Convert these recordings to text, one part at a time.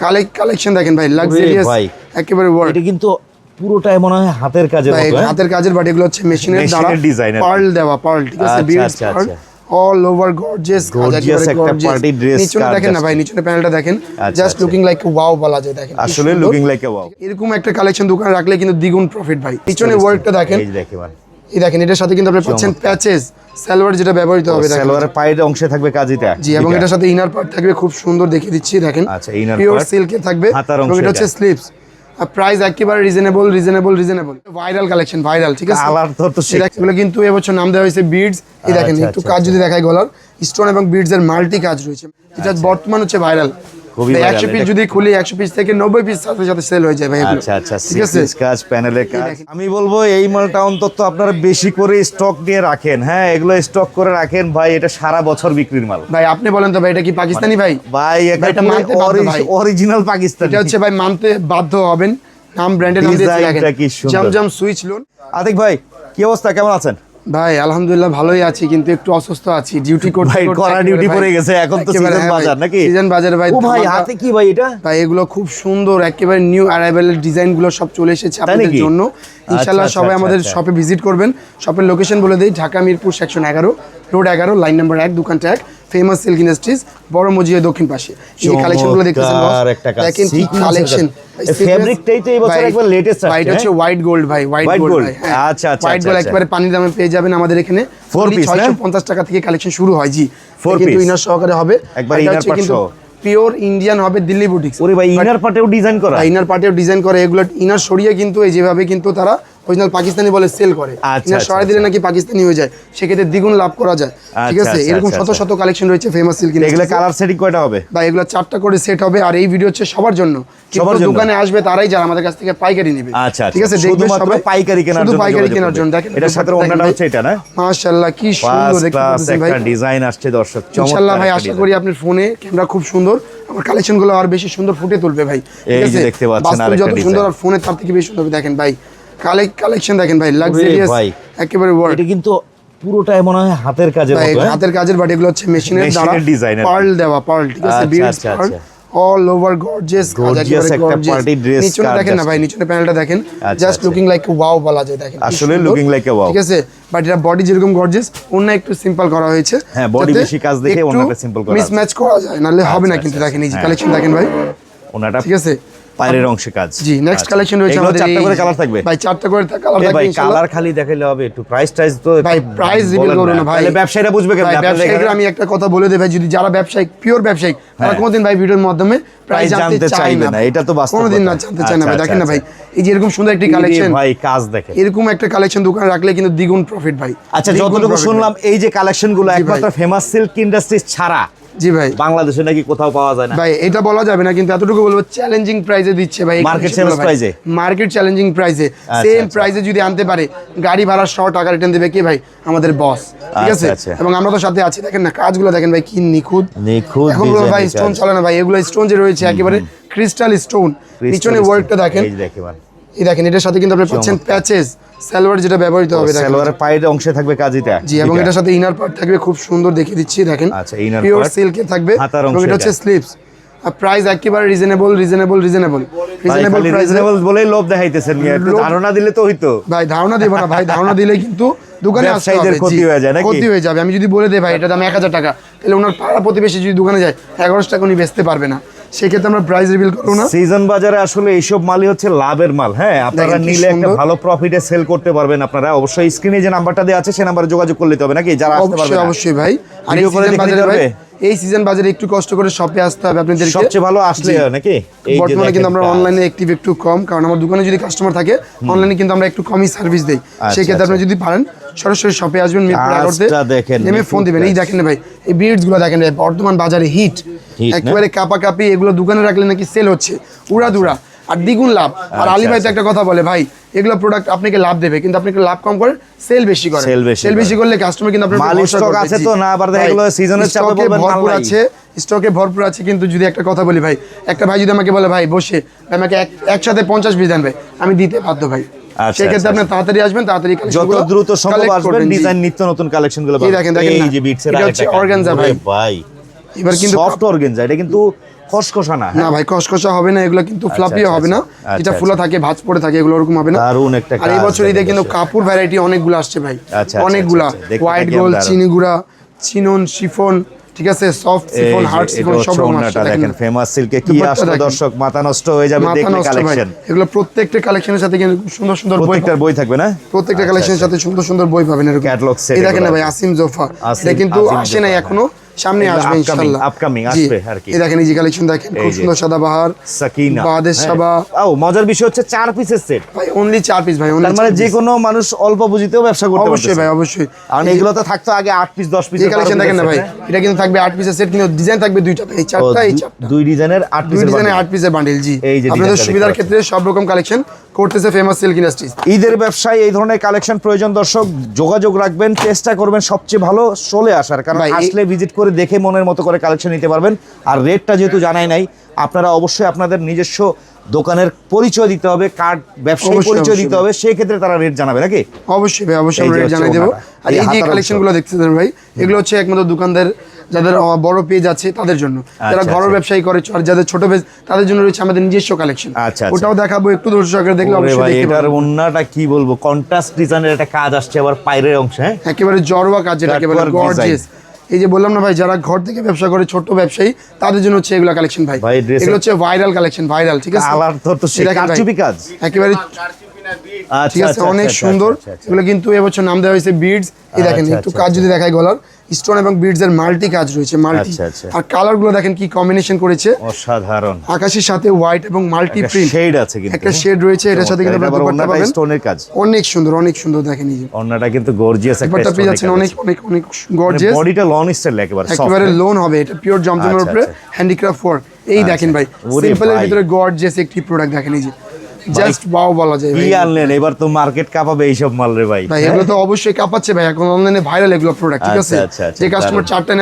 Collection দেখেন ভাই luxurious একেবারে ওয়ার্ড এটা কিন্তু পুরোটাই মনে হয় হাতের কাজের হ্যাঁ? হাতের কাজের বাট এগুলো হচ্ছে মেশিনের দ্বারা। পার্ল দেওয়া পার্ল ঠিক আছে pearl. All over gorgeous Gorgeous একটা party dress নিচনে দেখেন না ভাই নিচনে প্যানেলটা দেখেন। জাস্ট। লুকিং লাইক ওয়াও বলা যায় দেখেন। আসলে লুকিং লাইক এ ওয়াও এরকম একটা কালেকশন দোকানে রাখলে কিন্তু দ্বিগুণ প্রফিট ভাই। পিছনে ওয়ার্কটা দেখেন। এই যে দেখে মানে এই দেখেন এটার সাথে কিন্তু আপনি পাচ্ছেন প্যাচেস সালোয়ার যেটা ব্যবহৃত হবে সালোয়ারের পায়ের অংশে থাকবে কাজিটা জি এবং এটার সাথে ইনার পার্ট থাকবে খুব সুন্দর দেখিয়ে দিচ্ছি দেখেন। আচ্ছা, inner পিওর সিল্কে থাকবে এবং এটা হচ্ছে স্লিপস প্রাইস একেবারে reasonable reasonable reasonable viral collection viral ঠিক আছে? কালার তো তো এটা কিন্তু এবছর নাম দেওয়া হয়েছে বিডস এই দেখেন আচ্ছা, একটু আচ্ছা, কাজ যদি দেখায় গলার স্টোন এবং বিডস এর মাল্টি কাজ রয়েছে এটা বর্তমান হচ্ছে ভাইরাল খুবই পিস যদি খুলি পিস থেকে নব্বই পিস সাথে সাথে সেল হয়ে যায় ভাই আচ্ছা আচ্ছা ঠিক আছে? কাজ প্যানেলের কাজ। আমি বলব এই মালটা অন্তত আপনারা বেশি করে স্টক নিয়ে রাখেন হ্যাঁ? এগুলো স্টক করে রাখেন ভাই এটা সারা বছর বিক্রির মাল। ভাই আপনি বলেন তো ভাই এটা কি পাকিস্তানি ভাই? ভাই ভাই, এটা মানতে ভাই। অরিজিনাল পাকিস্তানি। এটা হচ্ছে ভাই মানতে বাধ্য হবেন। নাম ব্র্যান্ডের নাম কি সুন্দর। জমজম সুইচ লোন আতিক ভাই কি অবস্থা? কেমন আছেন? ভাই আলহামদুলিল্লাহ ভালোই আছি কিন্তু একটু অসুস্থ আছি। ডিউটি করতে ভাই করা ডিউটি পড়ে গেছে এখন তো সিজন হ্যাঁ বাজার নাকি? সিজন বাজার ভাই ও ভাই হাতে কি ভাই এটা? ভাই এগুলো খুব সুন্দর একেবারে নিউ অ্যারাইভেলের ডিজাইনগুলো সব চলে এসেছে আপনাদের জন্য। ইনশাল্লাহ আচ্ছা, সবাই আচ্ছা, আমাদের আচ্ছা। শপে ভিজিট করবেন। শপের লোকেশন বলে দেই ঢাকা মিরপুর সেকশন এগারো রোড এগারো লাইন নাম্বার 1 দোকানটা এক। ফেমাস সিল্ক ইন্ডাস্ট্রিজ বড় মজিয়া দক্ষিণ পাশে। এই যে কালেকশনগুলো দেখতেছেন দেখেন কি কালেকশন। এই তো এই বছর একবার latest ভাই এটা হচ্ছে হোয়াইট গোল্ড ভাই হোয়াইট গোল্ড হ্যাঁ। আচ্ছা, আচ্ছা, হোয়াইট আচ্ছা, গোল্ড একবারে একেবারে পানির দামে পেয়ে যাবেন আমাদের এখানে। Four piece, না? ছয়শো পঞ্চাশ টাকা থেকে কালেকশন শুরু হয় জি। কিন্তু ইনার সহকারে হবে। একবার কিন্তু সহ। পিওর ইন্ডিয়ান হবে দিল্লি বুটিক্স ওরে ভাই ইনার পার্টেও ডিজাইন করা। ইনার পার্টেও ডিজাইন করে এগুলো ইনার সরিয়ে কিন্তু এই যেভাবে কিন্তু তারা অরিজিনাল পাকিস্তানি বলে সেল করে। আচ্ছা, আচ্ছা, সরাই দিলে নাকি পাকিস্তানি হয়ে যায়। সেক্ষেত্রে দ্বিগুণ লাভ করা যায়। ঠিক আচ্ছা, আছে? আচ্ছা, এরকম আচ্ছা, শত আচ্ছা। শত কালেকশন রয়েছে ফেমাস সিল্ক এগুলো কালার সেটিং কয়টা হবে? বা এগুলো চারটা করে সেট হবে আর এই ভিডিও হচ্ছে সবার জন্য। সবার কিন্তু দোকানে আসবে তারাই যারা আমাদের কাছ থেকে পাইকারি নেবে। আচ্ছা ঠিক আছে? দেখবে সবাই পাইকারি কেনার শুধু জন্য পাইকারি কেনার জন্য। দেখেন এটার সাথে অন্যটা হচ্ছে এটা না? মাশাআল্লাহ কি সুন্দর দেখতে ভাই একটা ডিজাইন আসছে দর্শক। ইনশাআল্লাহ ভাই আশা করি আপনার ফোনে ক্যামেরা খুব সুন্দর। আমার কালেকশনগুলো আর বেশি সুন্দর ফুটে তুলবে ভাই। এই ঠিক যে আছে? দেখতে পাচ্ছেন আরেকটা যত সুন্দর আর ফোনে তার থেকে বেশি সুন্দর দেখেন ভাই কালেকশন দেখেন ভাই লাক্সারিয়াস একেবারে এটা কিন্তু পুরোটাই মনে হয় হাতের কাজের মতো হ্যাঁ? হাতের কাজের বাট এগুলো হচ্ছে মেশিনের দ্বারা। পার্ল দেওয়া পার্ল ঠিক আছে আচ্ছা, pearl. All over gorgeous Gorgeous একটা dress নিচনে কাজ দেখেন না ভাই নিচনে প্যানেলটা দেখেন জাস্ট। লুকিং লাইক ওয়াও বলা যায় দেখেন আসলে like a wow। ঠিক আছে বাট এটা বডি যেরকম গর্জিয়াস অন্য একটু সিম্পল করা হয়েছে হ্যাঁ, body বেশি কাজ দেখে অন্যটা simple করা মিস ম্যাচ করা যায় নাহলে হবে না আচ্ছা, কিন্তু আচ্ছা, দেখেন এই যে হ্যাঁ। কালেকশন দেখেন ভাই ওনাটা ঠিক আছে পায়ের অংশে কাজ। জি নেক্সট আচ্ছা। কালেকশন রয়েছে আমাদের চারটা করে কালার থাকবে? ভাই চারটা করে কালার থাকবে ভাই কালার খালি দেখাইলে হবে একটু প্রাইস টাইস তো ভাই প্রাইস রিভিল করো না। ভাই। তাহলে ব্যবসায়ীরা বুঝবে কেমন? আপনাদের ব্যবসায়ীরা আমি একটা কথা বলে দেই ভাই যদি যারা ব্যবসায়িক পিওর ব্যবসায়িক তারা হ্যাঁ। কোনোদিন ভাই ভিডিওর মাধ্যমে প্রাইস জানতে চাইবে না। এটা তো বাস্তব কোনোদিন না জানতে চায় না ভাই আচ্ছা, দেখেন না আচ্ছা, ভাই এই যে এরকম সুন্দর একটি কালেকশন ভাই কাজ দেখেন। এরকম একটা কালেকশন দোকানে রাখলে কিন্তু দ্বিগুণ প্রফিট ভাই। আচ্ছা যতটুকু শুনলাম এই যে কালেকশনগুলো ভাই। একমাত্র ফেমাস সিল্ক ইন্ডাস্ট্রিজ ছাড়া। জি ভাই। বাংলাদেশে নাকি কোথাও পাওয়া যায় না। ভাই এটা বলা যাবে না কিন্তু এতটুকু বলব চ্যালেঞ্জিং প্রাইসে দিচ্ছে ভাই Market sales price market challenging প্রাইসে আচ্ছা, সেম আচ্ছা। প্রাইসে যদি আনতে পারে গাড়ি ভাড়া সহ টাকা রিটার্ন দেবে কে ভাই? আমাদের বস ঠিক আচ্ছা, আছে? আচ্ছা। এবং আমরা তো সাথে আছি দেখেন না কাজগুলো দেখেন ভাই কি নিখুঁত। নিখুঁত এখন ভাই স্টোন চলে না ভাই এগুলো স্টোন যে রয়েছে একেবারে ক্রিস্টাল স্টোন পিছনে। ওয়ার্কটা দেখেন। এই দেখেন এটার সাথে কিন্তু আপনি পাচ্ছেন প্যাচেস সালোয়ার যেটা ব্যবহৃত হবে সালোয়ারের পায়ের অংশে থাকবে কাজিটা। জি এবং এটার সাথে ইনার পার্ট থাকবে খুব সুন্দর দেখিয়ে দিচ্ছি দেখেন। আচ্ছা, inner পিওর সিল্কে থাকবে এবং এটা হচ্ছে স্লিপস প্রাইস একেবারে reasonable reasonable reasonable reasonable reasonable বলেই লোভ দেখাইতেছেন ধারণা দিলে তো হইতো। ভাই ধারণা দেবো না ভাই ধারণা দিলে কিন্তু দোকানে আসতে হবে। ক্ষতি হয়ে যায় নাকি? ক্ষতি হয়ে যাবে। আমি যদি বলে দেই ভাই এটা দাম এক হাজার টাকা তাহলে ওনার পাড়া প্রতিবেশী যদি দোকানে যায় এগারোশো টাকা উনি বেচতে পারবে না। সেক্ষেত্রে আমরা প্রাইস রিভিল করব না। সিজন বাজারে আসলে এইসব মালই হচ্ছে লাভের মাল হ্যাঁ? আপনারা নিলে একটা ভালো প্রফিটে সেল করতে পারবেন আপনারা। অবশ্যই স্ক্রিনে যে নাম্বারটা দেওয়া আছে সেই নাম্বারে যোগাযোগ করলে হবে নাকি? যারা আসতে পারবে অবশ্যই ভাই। আর এই সিজন বাজারে পারবে? এই সিজন বাজারে একটু কষ্ট করে শপে আসতে হবে আপনাদেরকে সবচেয়ে ভালো আসলে। নাকি? বর্তমানে কিন্তু আমরা অনলাইনে অ্যাক্টিভ একটু কম কারণ আমার দোকানে যদি কাস্টমার থাকে অনলাইনে কিন্তু আমরা একটু কমই সার্ভিস দেই। সেই ক্ষেত্রে আপনি যদি পারেন সরাসরি শপে আসবেন মিরপুর দেখেন, নেমে ফোন দিবেন। এই দেখেন ভাই এই বিডসগুলো দেখেন ভাই বর্তমান বাজারে হিট? একেবারে কাপা কাপি এগুলো দোকানে রাখলে নাকি সেল হচ্ছে। উড়া দুরা। আর দ্বিগুণ লাভ। আর আলী ভাই তো আচ্ছা। একটা কথা বলে ভাই এগুলো প্রোডাক্ট আপনাকে লাভ দেবে কিন্তু আপনি লাভ কম করেন সেল বেশি করেন। সেল বেশি করলে কাস্টমার কিন্তু আপনার মাল করবে, আছে তো, না আবার দেখা seasonal চাপে বলবেন ভরপুর আছে স্টকে ভরপুর আছে কিন্তু যদি একটা কথা বলি ভাই একটা ভাই যদি আমাকে বলে ভাই বসে আমাকে এক- একসাথে পঞ্চাশ পিস দেন ভাই আমি দিতে বাধ্য ভাই। আচ্ছা, সেক্ষেত্রে আচ্ছা, আপনি তাড়াতাড়ি আসবেন তাড়াতাড়ি যত দ্রুত সম্ভব আসবেন ডিজাইন নিত্য নতুন কালেকশনগুলো এই দেখেন, দেখেন এই যে বিটস এর এটা আরেকটা organza ভাই। ভাই। এবার কিন্তু সফট অর্গানজা এটা কিন্তু খসখসা না না ভাই কসকসা হবে না এগুলো কিন্তু ফ্লাপিও আচ্ছা, হবে না। আচ্ছা, যেটা আচ্ছা। ফুলা থাকে ভাঁজ পড়ে থাকে এগুলো ওরকম হবে না। দারুণ একটা আর এই বছর ঈদে কিন্তু। কাপড় ভ্যারাইটি অনেকগুলো আসছে ভাই। আচ্ছা, আচ্ছা, অনেকগুলা। আচ্ছা, আচ্ছা। হোয়াইট। চিনিগুড়া চিনন শিফন ঠিক আছে? সফট হার্ড সব রকম আসছে দেখেন। ফেমাস সিল্কে কি দর্শক মাথা নষ্ট হয়ে যাবে দেখলে কালেকশন এগুলো প্রত্যেকটা কালেকশনের সাথে কিন্তু সুন্দর সুন্দর বই প্রত্যেকটার বই থাকবে না? প্রত্যেকটা আচ্ছা, কালেকশনের সাথে সুন্দর সুন্দর বই পাবেন এরকম। এই দেখেন না ভাই আসিম জোফা। এটা কিন্তু আসে নাই এখনও। সামনে আসবে ইনশাআল্লাহ। জি। আসবে আর কি। দেখেন এই যে কালেকশন দেখেন খুব। সুন্দর সাদাবাহার সাকিনা বাদের হ্যাঁ। সাবা। ও মজার বিষয় হচ্ছে চার পিসের সেট ভাই অনলি চার পিস ভাই তার মানে যে কোনো মানুষ অল্প পুঁজিতেও ব্যবসা করতে পারবে অবশ্যই ভাই অবশ্যই। কারণ এগুলো তো থাকতো আগে আট পিস দশ পিস এই কালেকশন দেখেন না ভাই এটা কিন্তু থাকবে আট পিসের সেট কিন্তু ডিজাইন থাকবে দুইটা এই চারটা এই চারটা। দুই ডিজাইনের আট দুই পিসের ডিজাইনের আট পিসের বান্ডেল জি। আপনাদের সুবিধার ক্ষেত্রে সব রকম কালেকশন করতেছে ফেমাস সিল্ক ইন্ডাস্ট্রিজ ঈদের ব্যবসায় এই ধরনের কালেকশন প্রয়োজন দর্শক যোগাযোগ রাখবেন চেষ্টা করবেন সবচেয়ে ভালো চলে আসার কারণ আসলে ভিজিট করে দেখে মনের মতো করে কালেকশন নিতে পারবেন। আর রেটটা যেহেতু জানাই নাই আপনারা অবশ্যই আপনাদের নিজস্ব দোকানের পরিচয় দিতে হবে কার্ড ব্যবসায়ী পরিচয় দিতে হবে সেই ক্ষেত্রে তারা রেট জানাবে নাকি? অবশ্যই ভাই অবশ্যই আমরা রেট জানাই দেবো। আর এই যে হাতার কালেকশনগুলো দেখতেছেন ভাই এগুলো হচ্ছে একমাত্র দোকানদার যাদের বড় পেজ আছে তাদের জন্য। যারা আচ্ছা, ঘরের আচ্ছা। ব্যবসায়ী করে আর যাদের ছোট পেজ তাদের জন্য রয়েছে আমাদের নিজস্ব কালেকশন আচ্ছা, আচ্ছা। ওটাও দেখাবো একটু আকারে দেখলে অবশ্যই ভাই দেখতে এটার পারবেন। অন্যটা কি বলব? কন্ট্রাস্ট ডিজাইনের একটা কাজ আসছে আবার পাইরের অংশে হ্যাঁ? একেবারে জড়োয়া কাজ যেটা একেবারে গর্জিয়াস এই যে বললাম না ভাই যারা ঘর থেকে ব্যবসা করে ছোট ব্যবসায়ী তাদের জন্য হচ্ছে এগুলো কালেকশন ভাই। এগুলো হচ্ছে ভাইরাল কালেকশন ভাইরাল ঠিক আছে? কাজ। একেবারে ঠিক আছে আচ্ছা, অনেক আচ্ছা, সুন্দর। আচ্ছা, আচ্ছা। এগুলো কিন্তু এবছর নাম দেওয়া হয়েছে বিডস এই দেখেন আচ্ছা, একটু আচ্ছা, কাজ যদি দেখায় গলার স্টোন এবং বিডস এর মাল্টি কাজ রয়েছে মাল্টি আচ্ছা, আচ্ছা। আর কালারগুলো দেখেন কি কম্বিনেশন করেছে। অসাধারণ। আকাশের সাথে হোয়াইট এবং মাল্টি প্রিন্ট শেড আছে কিন্তু। একটা শেড রয়েছে এটার সাথে কিন্তু আপনারা দুপাট্টা পাবেন। স্টোনের কাজ। অনেক সুন্দর অনেক সুন্দর দেখেন এই কিন্তু গর্জিয়াস একটা দুপাট্টা পেয়ে যাচ্ছেন অনেক অনেক অনেক গর্জিয়াস বডিটা লন স্টাইল একেবারে একেবারে? লোন হবে এটা পিওর জমজমের আচ্ছা, উপরে আচ্ছা। হ্যান্ডিক্রাফট ওয়ার্ক এই দেখেন ভাই সিম্পলের ভিতরে গর্জিয়াস একটি প্রোডাক্ট দেখেন এই যে। জাস্ট ওয়াও বলা যায় কি আনলেন? এবার তো মার্কেট কাঁপাবে এইসব মাল রে ভাই। ভাই এগুলো তো অবশ্যই কাঁপাচ্ছে ভাই। এখন অনলাইনে ভাইরাল এগুলো প্রোডাক্ট ঠিক আছে? আচ্ছা, আচ্ছা, আচ্ছা, যে কাস্টমার। চারটা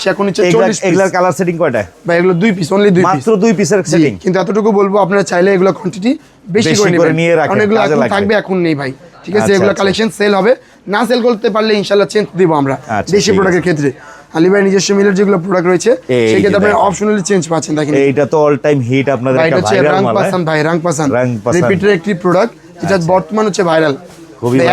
সে এখন নিচ্ছে এগুলার- চল্লিশ পিস কালার সেটিং কয়টা? ভাই এগুলো দুই পিস অনলি দুই পিস মাত্র দুই পিসের সেটিং কিন্তু এতটুকু বলব আপনারা চাইলে এগুলো কোয়ান্টিটি বেশি করে নিয়ে রাখেন, এখন থাকবে এখন নেই ভাই। ঠিক আছে? আচ্ছা, এগুলো আচ্ছা। কালেকশন সেল হবে। না সেল করতে পারলে ইনশাল্লাহ চেঞ্জ দিব আমরা। আচ্ছা, দেশি প্রোডাক্টের ক্ষেত্রে। আলী ভাই নিজস্ব মিলের যেগুলো প্রোডাক্ট রয়েছে সেক্ষেত্রে দেখেন। অপশনালি চেঞ্জ পাচ্ছেন দেখেন। এইটা তো অল টাইম হিট আপনাদের এটা হচ্ছে রাং পাসান ভাই রাং পাসান রিপিটের একটি প্রোডাক্ট যেটা বর্তমান হচ্ছে ভাইরাল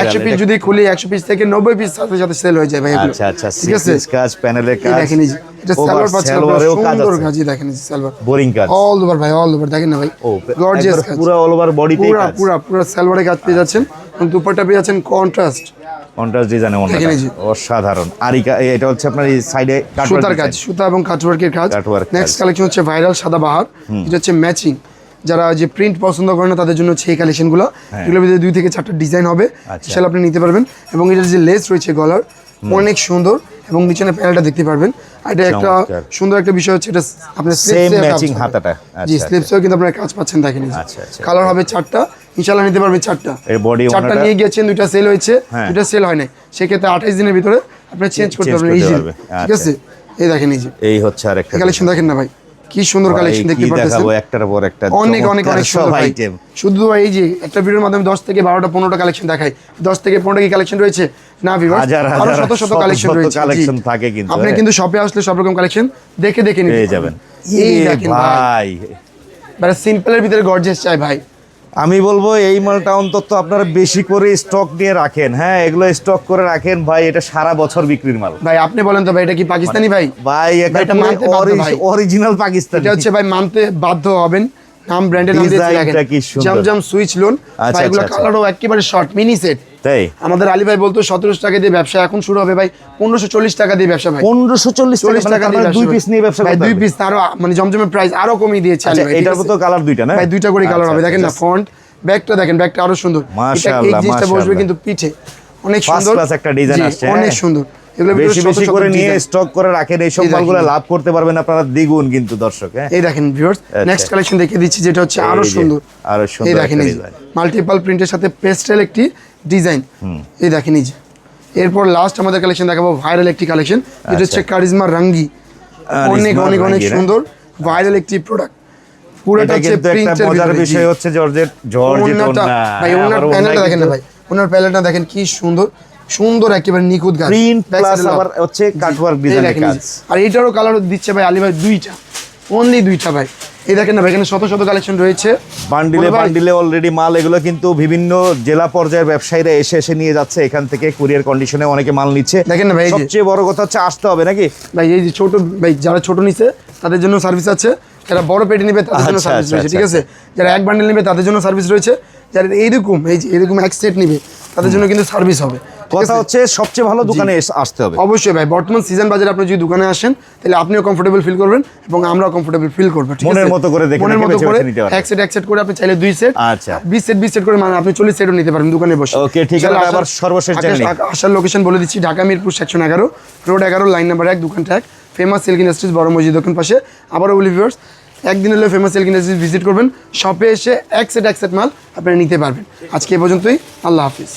একশো পিস যদি খুলি একশো পিস থেকে নব্বই পিস সাথে সাথে সেল হয়ে যায় ভাই। আচ্ছা আচ্ছা ঠিক আছে? কাজ প্যানেলের কাজ। দেখেন এটা সালোয়ার পাচ্ছেন আপনারা সুন্দর কাজই দেখেন সালোয়ার। বোরিং কাজ। অল ওভার ভাই অল ওভার দেখেন না ভাই। ও গর্জিয়াস একবার কাজ। পুরো অল ওভার বডিতে পুরা কাজ। পুরা পুরা সালোয়ারে কাজ পেয়ে যাচ্ছেন। এবং দুপাট্টা পেয়ে যাচ্ছেন কন্ট্রাস্ট কন্ট্রাস্ট ডিজাইনে অসাধারণ। আর এটা হচ্ছে আপনার এই সাইডে সুতার কাজ সুতা এবং কাটওয়ার্কের কাজ। নেক্সট কালেকশন হচ্ছে ভাইরাল সাদা বাহার। এটা হচ্ছে ম্যাচিং যারা যে প্রিন্ট পছন্দ করে না তাদের জন্য হচ্ছে এই কালেকশনগুলো এগুলোর ভিতরে দুই থেকে চারটা ডিজাইন হবে। হ্যাঁ। আচ্ছা। সেটা আপনি নিতে পারবেন। এবং এটার যে লেস রয়েছে গলার অনেক সুন্দর এবং নিচের প্যানেলটা দেখতে পারবেন। আর এটা একটা সুন্দর একটা বিষয় হচ্ছে এটা আপনার। হাতাটা। জি আচ্ছা, স্লিপসেও কিন্তু আপনারা কাজ পাচ্ছেন দেখেন। আচ্ছা, আচ্ছা। কালার হবে চারটা। ইনশাল্লাহ নিতে পারবেন চারটা। চারটা নিয়ে গিয়েছেন দুইটা সেল হয়েছে হ্যাঁ। দুইটা সেল হয় নাই। সেক্ষেত্রে আঠাইশ দিনের ভিতরে আপনি চেঞ্জ করতে পারবেন ইজি ঠিক আছে? এই দেখেন যে। এই হচ্ছে আর একটা কালেকশন দেখেন। না ভাই কি সুন্দর কালেকশন দেখতে পাচ্ছেন একটার পর একটা অনেক অনেক অনেক সুন্দর আইটেম শুধু ভাই এই যে একটা ভিডিওর মাধ্যমে দশ থেকে বারোটা পনেরোটা কালেকশন দেখাই। দশ থেকে পনেরোটা কি কালেকশন রয়েছে? না ভিউয়ার্স আরও শত শত কালেকশন রয়েছে। collection থাকে কিন্তু, আপনি হ্যাঁ। কিন্তু শপে আসলে সব রকম কালেকশন দেখে দেখে নিতে পেয়ে যাবেন। এই দেখেন ভাই। ভাই। মানে সিম্পলের ভিতরে গর্জিয়াস চাই ভাই। আমি বলব এই মালটা অন্তত আপনারা বেশি করে স্টক নিয়ে রাখেন। হ্যাঁ এগুলো স্টক করে রাখেন ভাই এটা সারা বছর বিক্রির মাল। ভাই আপনি বলেন তো ভাই এটা কি পাকিস্তানি ভাই? ভাই এটা মানতে অরিজিনাল পাকিস্তানি। এটা হচ্ছে ভাই মানতে বাধ্য হবেন। নাম ব্র্যান্ডের নাম দিয়ে জাম জামজাম সুইচ লোন আচ্ছা, ভাই এগুলো আচ্ছা, আচ্ছা। কালারও একেবারে শর্ট মিনি সেট তাই? আমাদের আলী ভাই বলতো সতেরোশো টাকা দিয়ে ব্যবসা এখন শুরু হবে ভাই পনেরোশো চল্লিশ টাকা দিয়ে ব্যবসা ভাই। পনেরোশো চল্লিশ চল্লিশ টাকা দিয়ে দুই পিস নিয়ে ব্যবসা ভাই দুই পিস আরও মানে জমজমের প্রাইস আরও কমিয়ে দিয়েছে আচ্ছা এটার? মতো কালার দুইটা না? ভাই দুইটা করে কালার আচ্ছা, হবে। দেখেন না আচ্ছা, ফন্ট ব্যাগটা দেখেন ব্যাগটা আরও সুন্দর। এই মাশাআল্লাহ, জিনিসটা বসবে কিন্তু পিঠে। অনেক সুন্দর। একটা ডিজাইন আসছে, অনেক হ্যাঁ। সুন্দর। বেশি বেশি করে নিয়ে স্টক করে রাখেন এই সব মালগুলো লাভ করতে পারবেন আপনারা দ্বিগুণ কিন্তু দর্শক হ্যাঁ? এই দেখেন ভিউয়ার্স নেক্সট কালেকশন দেখিয়ে দিচ্ছি যেটা হচ্ছে আরও সুন্দর। আরও সুন্দর এই design। মাল্টিপল প্রিন্টের সাথে পেস্টেল একটি ডিজাইন এই দেখেন এই যে। এরপর লাস্ট আমাদের কালেকশন দেখাবো ভাইরাল একটি কালেকশন যেটা হচ্ছে কারিজমা রাঙ্গি অনেক অনেক অনেক সুন্দর। ভাইরাল একটি প্রোডাক্ট পুরোটা হচ্ছে প্রিন্টের মজার বিষয় হচ্ছে জর্জেট জর্জেট ওনাটা ভাই ওনার প্যানেলটা দেখেন ভাই। ওনার প্যানেলটা দেখেন কি সুন্দর। সুন্দর একেবারে নিখুঁত গাছ। প্রিন্ট প্লাস আবার হচ্ছে কাটওয়ার্ক ডিজাইনের কাজ। আর এইটারও কালার দিচ্ছে ভাই আলী ভাই দুইটা। অনলি দুইটা ভাই। এই দেখেন না ভাই এখানে শত শত কালেকশন রয়েছে। বান্ডিলে বান্ডিলে অলরেডি মাল এগুলো কিন্তু বিভিন্ন জেলা পর্যায়ের ব্যবসায়ীরা এসে এসে নিয়ে যাচ্ছে। এখান থেকে কুরিয়ার কন্ডিশনে অনেকে মাল নিচ্ছে। দেখেন না ভাই, সবচেয়ে বড় কথা হচ্ছে আসতে হবে নাকি? ভাই এই যে ছোট ভাই যারা ছোট নিছে তাদের জন্য সার্ভিস আছে। যারা বড় পেটে নেবে তাদের জন্য আচ্ছা, সার্ভিস আচ্ছা, রয়েছে ঠিক আছে? যারা এক বান্ডেল নেবে তাদের জন্য সার্ভিস রয়েছে। যারা এইরকম এই যে এরকম এক সেট নিবে তাদের জন্য কিন্তু সার্ভিস হবে। কথা হচ্ছে সবচেয়ে ভালো দোকানে আসতে হবে। অবশ্যই ভাই বর্তমান সিজন বাজারে আপনি যদি দোকানে আসেন তাহলে আপনিও কমফোর্টেবল ফিল করবেন এবং আমরাও কমফোর্টেবল ফিল করব মনের মতো করে দেখে মনের মতো করে। এক সেট এক সেট করে আপনি চাইলে দুই সেট আচ্ছা। বিশ সেট বিশ সেট করে মানে আপনি চল্লিশ সেটও নিতে পারেন দোকানে বসে। Okay, ঠিক আছে, আবার সর্বশেষ জেনে আসার লোকেশন বলে দিচ্ছি ঢাকা মিরপুর সেকশন এগারো। রোড এগারো লাইন নাম্বার এক দোকানটা এক ফেমাস সিল্ক ইন্ডাস্ট্রিজ বড় মসজিদ দক্ষিণ পাশে। আবারও বলি ভিউয়ার্স একদিন হলে ফেমাস সিল্ক ইন্ডাস্ট্রিজ ভিজিট করবেন। শপে এসে এক সেট এক সেট মাল আপনারা নিতে পারবেন। আজকে এ পর্যন্তই আল্লাহ হাফিজ।